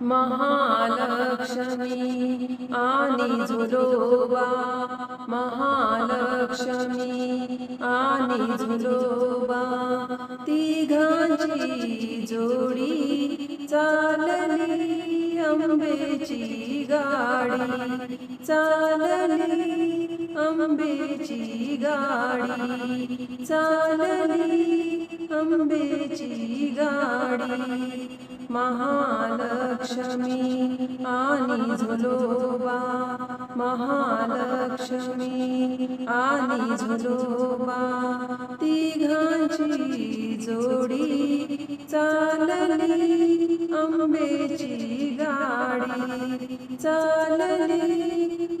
महालक्ष्मी आणि झुलोबा महालक्ष्मी आणि झुलोबा तिघांची जोडी चालली अंबेची गाडी चालली अंबेची गाडी चालली अंबेची गाडी. महालक्ष्मी. आणि झुलोबा महालक्ष्मी. आणि झुलोबा तिघांची जोडी चालली आंबेची गाडी. चालली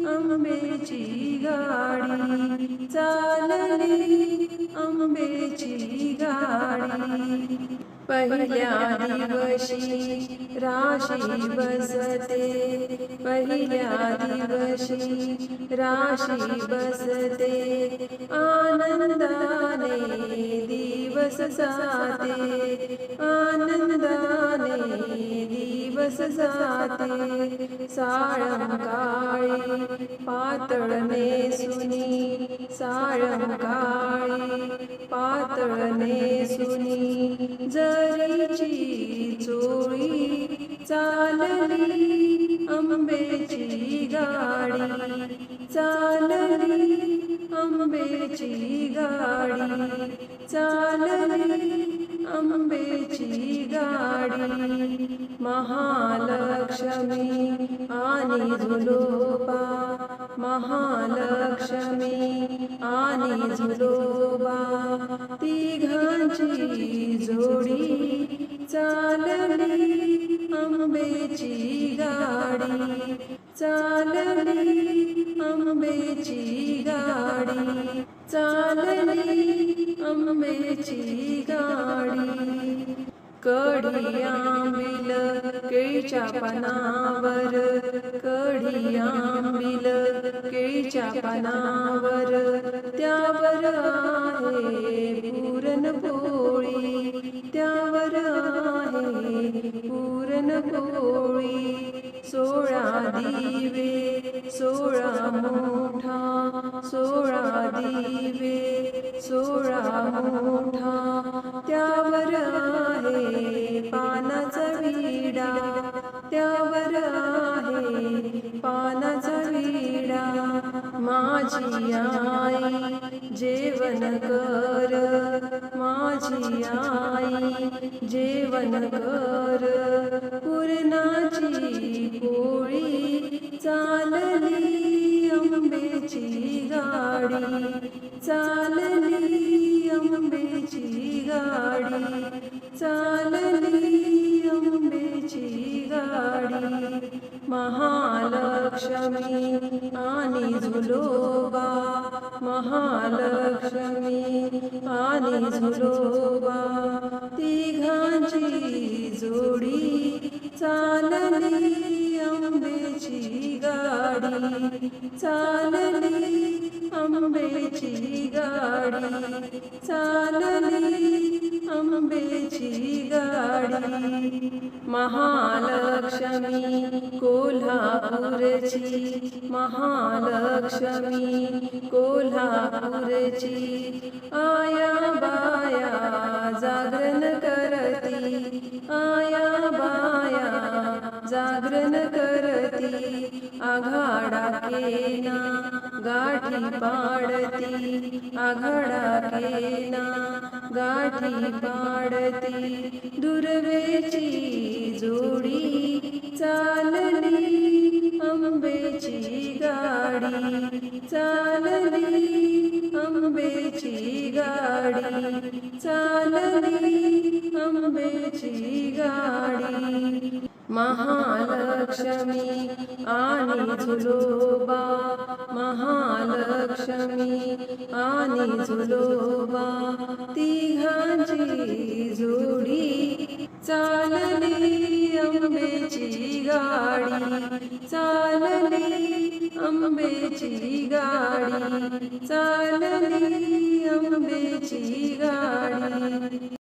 अंबेची गाडी चालली अंबेची गाडी. पहिल्या दिवशी राशी बसते पहिल्या दिवशी राशी बसते. आनंदाने दिवस साते आनंदाने दिवस साते साळंकाळी पातळने सुनी साळंकाळी पातळ नेसुनी जरीची चोळी चालली अंबेची गाडी चालली अंबेची गाडी चालली अंबेची गाडी. महालक्ष्मी आणि झुलोपा महालक्ष्मी आणि झुलोबा तिघांची जोडी चालली अंबेची गाडी चालली अंबेची गाडी चालली अंबेची गाडी. कढी आंबिल केळीच्या पानावर कढी आंबिल केळीच्या पानावर त्यावर आहे पुरणपोळी त्यावर आहे पुरणपोळी. सोळा दिवे सोळा मोठा सोळा दिवे सोळा मोठा. त्यावर आहे पानाचा विडा. माझी आई जेवण कर. माझी आई जेवण कर. पुरणाची पोळी चालली अंबेची गाडी. चालली अंबेची गाडी. चालली महालक्ष्मी आणि झुलोबा महालक्ष्मी आणि झुलोबा तिघांची जोडी चा अंबेची गाडी चालली अंबेची गाडी चालली अंबेची गाडी. महालक्ष्मी कोल्हापूरची महालक्ष्मी कोल्हापूरची आया बाया आग्रन करती आघाडा केना गाठी पाडती आघाडा केना गाठी पाडती दुर्वेची जोडी चालली अंबेची गाडी चालली अंबेची गाडी चालली अंबेची गाडी. महालक्ष्मी आणि झुलोबा. महालक्ष्मी आणि झुलोबा. तिघांची जोडी चालली अंबेची गाडी. चालली अंबेची गाडी. चालली अंबेची गाडी.